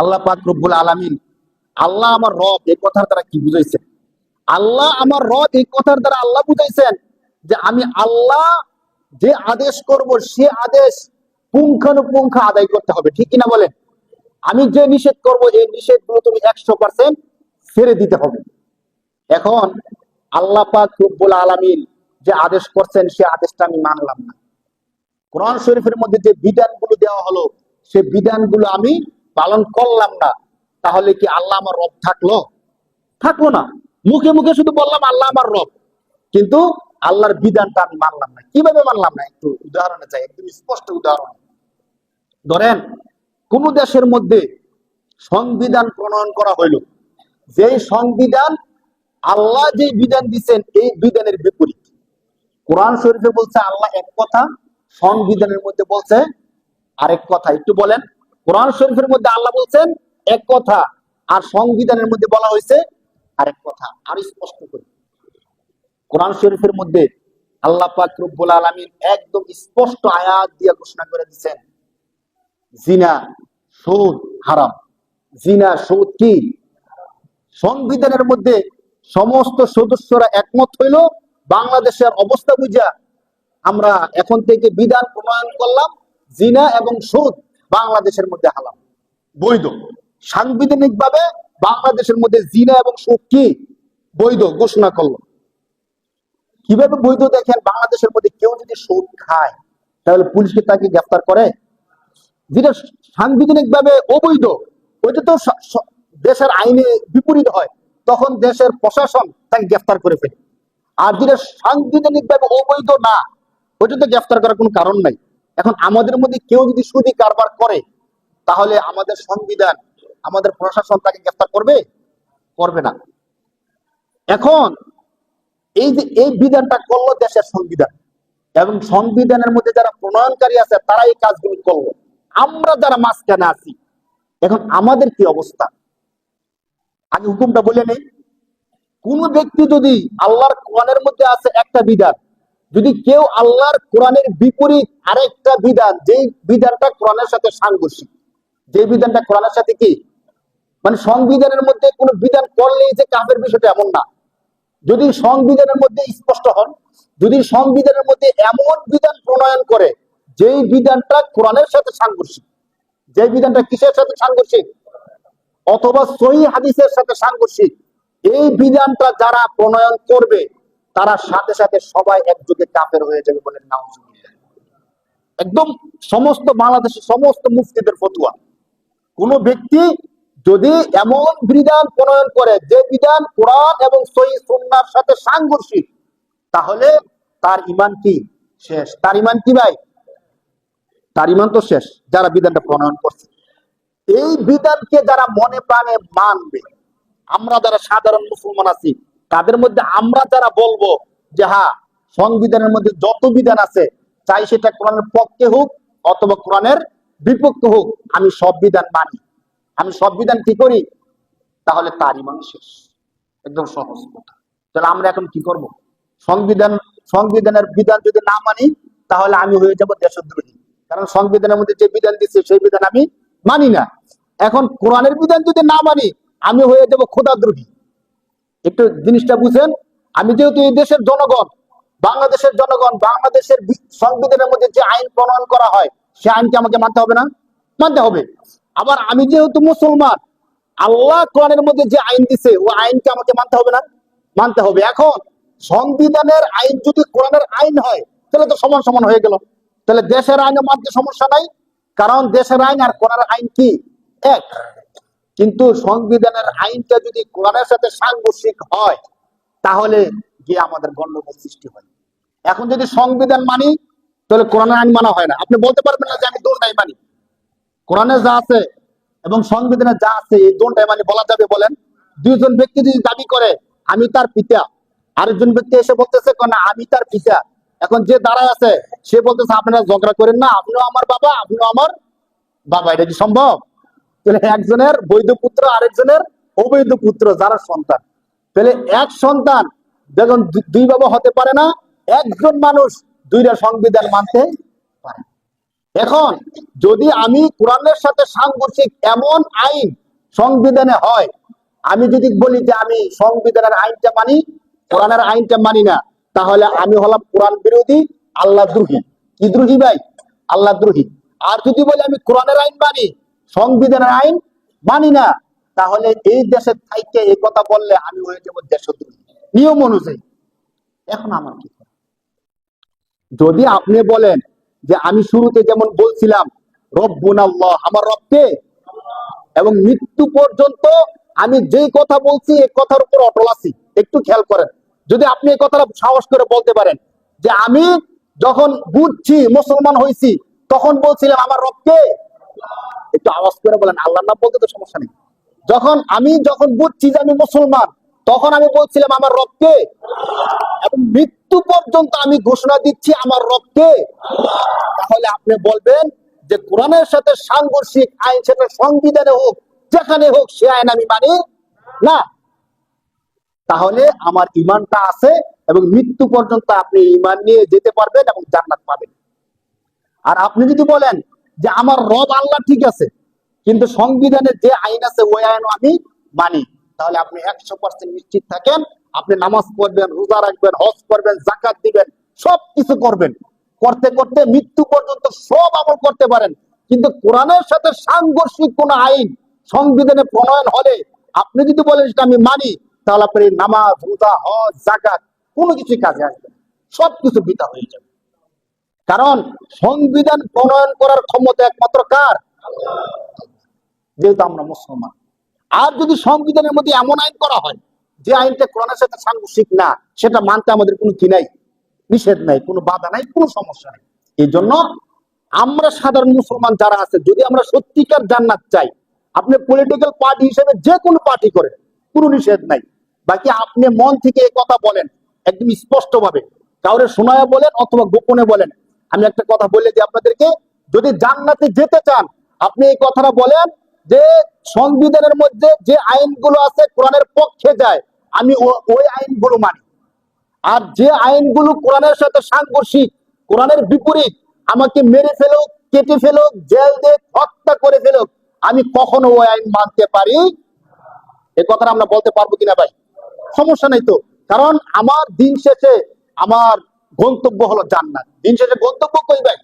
আল্লাহ পাক রব্বুল আলামিন, আল্লাহ আমার রব এই কথার দ্বারা কি বুঝাইছেন? আল্লাহ আমার রব এই কথার দ্বারা আল্লাহ বুঝাইছেন যে আমি আল্লাহ যে আদেশ করব, সে আদেশ পুঙ্খানুপুঙ্খ আদায় করতে হবে। ঠিক কিনা বলেন? আমি যে নিষেধ করব, এই নিষেধগুলো তুমি একশো পার্সেন্ট ছেড়ে দিতে হবে। এখন আল্লাহ পাক রব্বুল আলামিন যে আদেশ করছেন, সে আদেশটা আমি মানলাম না। কোরআন শরীফের মধ্যে যে বিধানগুলো দেওয়া হলো, সে বিধানগুলো আমি পালন করলাম না, তাহলে কি আল্লাহ আমার রব থাকল? থাকল না। মুখে মুখে শুধু বললাম, আল্লাহ আমার রব। কিন্তু আল্লাহর বিধানটা আমি মানলাম না। কীভাবে মানলাম না? একটু উদাহরণে চাই, একদম স্পষ্ট উদাহরণ। ধরেন, কোন দেশের মধ্যে সংবিধান প্রণয়ন করা হইল। যে সংবিধান আল্লাহ যে বিধান দিচ্ছেন এই বিধানের বিপরীত। কোরআন শরীফে বলছে, আল্লাহ এক কথা সংবিধানের মধ্যে বলছে আরেক কথা। একটু বলেন। কোরআন শরীফের মধ্যে আল্লাহ বলছেন, এক কথা, আর সংবিধানের মধ্যে বলা হয়েছে আরেক কথা, আর স্পষ্ট করে। কোরআন শরীফের মধ্যে আল্লাহ পাক রব্বুল আলামিন একদম স্পষ্ট আয়াত দিয়ে ঘোষণা করে দিচ্ছেন জিনা, সুদ, হারাম। জিনা, সুদ কি? সংবিধানের মধ্যে সমস্ত সদস্যরা একমত হইল, বাংলাদেশের অবস্থা বুঝা আমরা এখন থেকে বিধান প্রণয়ন করলাম, জিনা এবং সুদ। বাংলাদেশের মধ্যে হালাম বৈধ। সাংবিধানিক ভাবে বাংলাদেশের মধ্যে জিনা এবং সুদ কি? বৈধ, ঘোষণা করল। কীভাবে বৈধ দেখেন? বাংলাদেশের মধ্যে কেউ যদি সুদ খায়, তাহলে পুলিশকে তাকে গ্রেফতার করে? যেটা সাংবিধানিক ভাবে অবৈধ, ওইটা তো দেশের আইনে বিপরীত হয়। তখন দেশের প্রশাসন তাকে গ্রেফতার করে ফেলে। আর যেটা সাংবিধানিক ভাবে অবৈধ না, ওইটা তো গ্রেফতার করার কোনো কারণ নাই। এখন আমাদের মধ্যে কেউ যদি সুদি কারবার করে, তাহলে আমাদের সংবিধান, আমাদের প্রশাসন তাকে গ্রেফতার করবে? করবে না। এখন এই যে, এই বিধানটা করল দেশের সংবিধান, এবং সংবিধানের মধ্যে যারা প্রণয়নকারী আছে, তারা এই কাজগুলো করল। আমরা যারা মাঝখানে আছি, এখন আমাদের কি অবস্থা? আগে হুকুমটা বলে নেই। কোন ব্যক্তি যদি আল্লাহর কোরআনের মধ্যে আছে একটা বিধান যদি কেউ আল্লাহর কোরআনের বিপরীত আরেকটা বিধান, যেই বিধানটা কোরআনের সাথে সাংঘর্ষিক যে বিধানটা কোরআনের সাথে কি? মানে সংবিধানের মধ্যে কোনো বিধান করলেই যে কাফের বিষয়টা এমন না। যদি সংবিধানের মধ্যে স্পষ্ট হন, যদি সংবিধানের মধ্যে এমন বিধান প্রণয়ন করে, যেই বিধানটা কোরআনের সাথে সাংঘর্ষিক যে বিধানটা কিসের সাথে সাংঘর্ষিক? অথবা সহি হাদিসের সাথে সাংঘর্ষিক, এই বিধানটা যারা প্রণয়ন করবে তারা সাথে সাথে সবাই একযোগে কাফের হয়ে যাবে বলে নাউজুবিল্লাহ। একদম সমস্ত বাংলাদেশের সমস্ত মুফতিদের ফতুয়া। কোন ব্যক্তি যদি এমন বিধান প্রণয়ন করে যে বিধান কোরআন এবং সহি সুন্নার সাথে সাংঘর্ষিক, তাহলে তার ইমান কি শেষ? তার ইমান কি ভাই? তার ইমান তো শেষ, যারা বিধানটা প্রণয়ন করছে। এই বিধানকে যারা মনে প্রাণে মানবে, আমরা যারা সাধারণ মুসলমান আছি তাদের মধ্যে আমরা যারা বলব যে হ্যাঁ সংবিধানের মধ্যে যত বিধান আছে, চাই সেটা কোরআনের পক্ষে হোক অথবা কোরআনের বিপক্ষে হোক, আমি সব বিধান মানি। আমি সব বিধান কি করি? তাহলে তার ইমান শেষ। একদম সহজ কথা। তাহলে আমরা এখন কি করব? সংবিধান, সংবিধানের বিধান যদি না মানি, তাহলে আমি হয়ে যাব দেশদ্রোহী। কারণ সংবিধানের মধ্যে যে বিধান দিচ্ছে সেই বিধান আমি মানি না। এখন কোরআনের বিধান যদি না মানি, আমি হয়ে যাব খোদাদ্রোহী। একটু জিনিসটা বুঝেন, আমি যেহেতু এই দেশের জনগণ, বাংলাদেশের জনগণ, বাংলাদেশের সংবিধানের মধ্যে যে আইন প্রণয়ন করা হয়, সে আইনকে আমাকে মানতে হবে না? মানতে হবে। আবার আমি যেহেতু মুসলমান, আল্লাহ কোরআনের মধ্যে যে আইন দিছে, ও আইনকে আমাকে মানতে হবে না? মানতে হবে। এখন সংবিধানের আইন যদি কোরআনের আইন হয়, তাহলে তো সমান সমান হয়ে গেল। তাহলে দেশের আইনে মানতে সমস্যা নাই, কারণ দেশের আইন আর কোরআনের আইন কি? এক। কিন্তু সংবিধানের আইনটা যদি কোরআনের সাথে সাংঘর্ষিক হয়, তাহলে গিয়ে আমাদের গন্ডগোল সৃষ্টি হয়। এখন যদি সংবিধান মানি, তাহলে কোরআনের আইন মানা হয় না। আপনি বলতে পারবেন না যে আমি দোনটাই মানি। কোরআনে যা আছে এবং সংবিধানে যা আছে, এই দোনটাই মানি, বলা যাবে বলেন, দুইজন ব্যক্তি যদি দাবি করে, আমি তার পিতা। আরেকজন ব্যক্তি এসে বলতেছে, না, আমি তার পিতা। এখন যে দাঁড়ায় আছে, সে বলতেছে, আপনারা ঝগড়া করেন না আপনিও আমার বাবা আপনিও আমার বাবা। এটা কি সম্ভব? তাহলে একজনের বৈধ পুত্র, আরেকজনের অবৈধ পুত্র যারা সন্তান। তাহলে এক সন্তান যখন দুই বাবা হতে পারে না, একজন মানুষ দুইটা সংবিধান মানতে পারে। এখন যদি আমি কোরআনের সাথে সাংঘর্ষিক এমন আইন সংবিধানে হয়, আমি যদি বলি যে আমি সংবিধানের আইনটা মানি, কোরআনের আইনটা মানি না, তাহলে আমি হলাম কোরআন বিরোধী, আল্লাহ দ্রোহী। কি দ্রোহী ভাই? আল্লাহ দ্রোহী। আর যদি বলি আমি কোরআনের আইন মানি সংবিধানের আইন মানি না, তাহলে এই দেশের থাইকে এই কথা বললে আমি হয়ে যাব দেশদ্রোহী। নিয়ম অনুযায়ী। এখন আমার কি যদি আপনি বলেন যে আমি শুরুতে যেমন বলছিলাম, রব্বুন আল্লাহ, আমার রবকে এবং মৃত্যু পর্যন্ত আমি যেই কথা বলছি, এই কথার উপর অটল আছি। একটু খেয়াল করেন। যদি আপনি এই কথাটা সাহস করে বলতে পারেন যে আমি যখন বুঝছি, মুসলমান হয়েছি তখন বলছিলাম, আমার রবকে একটু আওয়াজ করে বলেন, আল্লাহর নাম বলতে তো সমস্যা নেই। যখন আমি যখন বুঝছি যে আমি মুসলমান, তখন আমি বলছিলাম, আমার রবকে? এবং মৃত্যু পর্যন্ত আমি ঘোষণা দিচ্ছি, আমার রবকে? তাহলে আপনি বলবেন যে কোরআনের সাথে সাংঘর্ষিক আইন, সেটা সংবিধানে হোক, যেখানে হোক, সে আইন আমি মানি না। তাহলে আমার ইমানটা আছে এবং মৃত্যু পর্যন্ত আপনি ইমান নিয়ে যেতে পারবেন এবং জান্নাত পাবেন। আর আপনি যদি বলেন যে আমার রব আল্লাহ ঠিক আছে, কিন্তু সংবিধানে যে আইন আছে ওই আইন আমি মানি। তাহলে আপনি একশো পার্সেন্ট নিশ্চিত থাকেন, আপনি নামাজ পড়বেন, রোজা রাখবেন, হজ করবেন জাকাত দিবেন সব কিছু করবেন। করতে করতে মৃত্যু পর্যন্ত সব আমল করতে পারেন। কিন্তু কোরআনের সাথে সাংঘর্ষিক কোন আইন, সংবিধানে প্রণয়ন হলে আপনি যদি বলেন সেটা আমি মানি, তাহলে আপনি নামাজ, রোজা, হজ জাকাত কোনো কিছু কাজে আসবে। সবকিছু বিতা হয়ে যাবে। কারণ সংবিধান প্রণয়ন করার ক্ষমতা একমাত্র কার? যেহেতু আমরা মুসলমান। আর যদি সংবিধানের মধ্যে এমন আইন করা হয়, যে আইনটা কোরআনের সাথে সাংঘর্ষিক না, সেটা মানতে আমাদের কোনো কি নাই? নিষেধ নাই, কোনো বাধা নাই, কোনো সমস্যা নাই। এই জন্য আমরা সাধারণ মুসলমান যারা আছে, যদি আমরা সত্যিকার জান্নাত চাই, আপনি পলিটিক্যাল পার্টি হিসেবে যে কোনো পার্টি করেন, কোনো নিষেধ নাই। বাকি আপনি মন থেকে এই কথা বলেন, একদম স্পষ্ট ভাবে কাউরে শোনায় বলেন অথবা গোপনে বলেন আমি একটা কথা বলে দিই আপনাদেরকে। যদি জান্নাতে যেতে চান, আপনি এই কথাটা বলেন যে সংবিধানের মধ্যে যে আইনগুলো আছে কোরআনের পক্ষে যায়, আমি ওই আইনগুলো মানি। আর যে আইনগুলো কোরআনের সাথে সাংঘর্ষিক, কোরআনের বিপরীত, আমাকে মেরে ফেলুক, কেটে ফেলুক, জেল দিয়ে হত্যা করে ফেলুক, আমি কখনো ওই আইন মানতে পারি। এ কথাটা আমরা বলতে পারব কিনা ভাই? সমস্যা নেই তো। কারণ আমার দিন শেষে আমার গন্তব্য হলো জান্নাত। দিন শেষে গন্তব্য কই ভাই?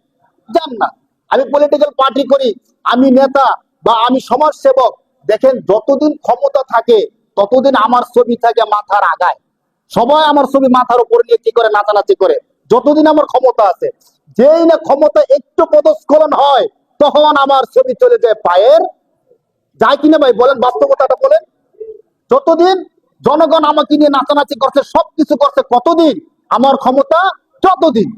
জান্নাত। আমি পলিটিক্যাল পার্টি করি, আমি নেতা বা আমি সমাজ সেবক দেখেন যতদিন ক্ষমতা থাকে, ততদিন আমার ছবি থাকে মাথার আগায়। সবাই আমার ছবি মাথার উপর নিয়ে কি করে? নাচানাচি করে। যতদিন আমার ক্ষমতা আছে, যেই না ক্ষমতা একটু পদস্খলন হয়, তখন আমার ছবি চলে যায় পায়ের। যায় কিনা ভাই? বলেন, বাস্তবতাটা বলেন। যতদিন জনগণ আমাকে নিয়ে নাচানাচি করছে, সবকিছু করছে, কতদিন? আমার ক্ষমতা যতদিন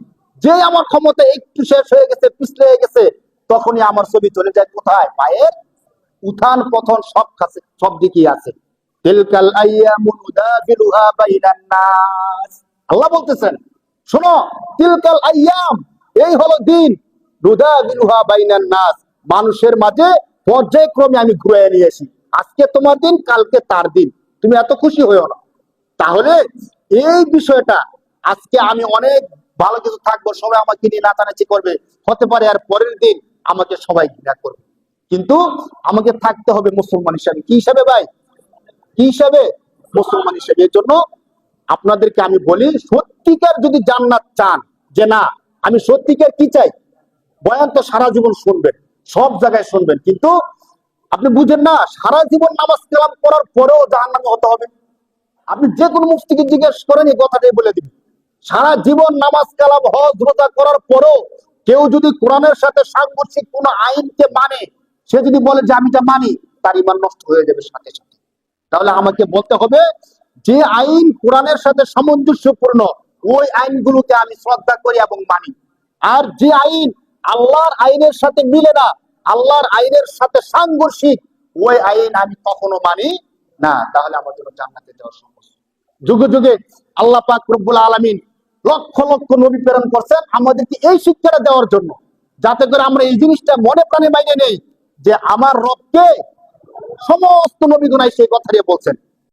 যে আমার ক্ষমতা একটু শেষ হয়ে গেছে, পিছলে গেছে, তখনই আমার ছবি চলে যায় কোথায়? পায়ের উত্থান পতন সব কাছে, সব দিকেই আছে। আল্লাহ বলতেছেন, শোনো, তিলকাল এই হলো দিন। নাস। মানুষের মাঝে পর্যায়ক্রমে আমি ঘুরে নিয়ে আসি আজকে তোমার দিন, কালকে তার দিন। তুমি এত খুশি হইও না। তাহলে এই বিষয়টা আজকে আমি অনেক ভালো কিছু থাকব, সবাই আমাকে নিয়ে নাচানাচি করবে। হতে পারে আর পরের দিন আমাকে সবাই ঘৃণা করবে। কিন্তু আমাকে থাকতে হবে মুসলমান হিসাবে। কি হিসাবে ভাই? কি হিসাবে? মুসলমান হিসাবে। এর জন্য আপনাদেরকে আমি বলি, সত্যিকার যদি জান্নাত চান যে না, আমি সত্যিকার কি চাই? বয়ান তো সারা জীবন শুনবেন, সব জায়গায় শুনবেন। কিন্তু আপনি বুঝেন না, সারা জীবন নামাজ কালাম করার পরেও জাহান্নামে হতে হবে। আপনি যে কোনো মুফতিকে জিজ্ঞেস করেন, এই কথাটাই বলে দিবেন। সারা জীবন নামাজ কালাম, হজ, রোজা করার পরেও কেউ যদি কোরআনের সাথে সাংঘর্ষিক কোন আইনকে মানে সে যদি বলে যে আমি এটা মানি, তার ইমান নষ্ট হয়ে যাবে সাথে সাথে। তাহলে আমাকে বলতে হবে, যে আইন কোরআনের সাথে সামঞ্জস্যপূর্ণ, ওই আইনগুলোকে আমি শ্রদ্ধা করি এবং মানি। আর যে আইন আল্লাহর আইনের সাথে মিলে না, আল্লাহর আইনের সাথে সাংঘর্ষিক, ওই আইন আমি কখনো মানি না। তাহলে আমার জন্য জান্নাতে যাওয়া সম্ভব। যুগে যুগে আল্লাহ পাক রব্বুল আলামিন লক্ষ লক্ষ নবী প্রেরণ করছেন আমাদেরকে এই শিক্ষাটা দেওয়ার জন্য। যাতে করে আমরা এই জিনিসটা মনে প্রাণে মাইনে নেই যে আমার রবকে সমস্ত নবীগুনাই সেই কথা দিয়ে বলছেন।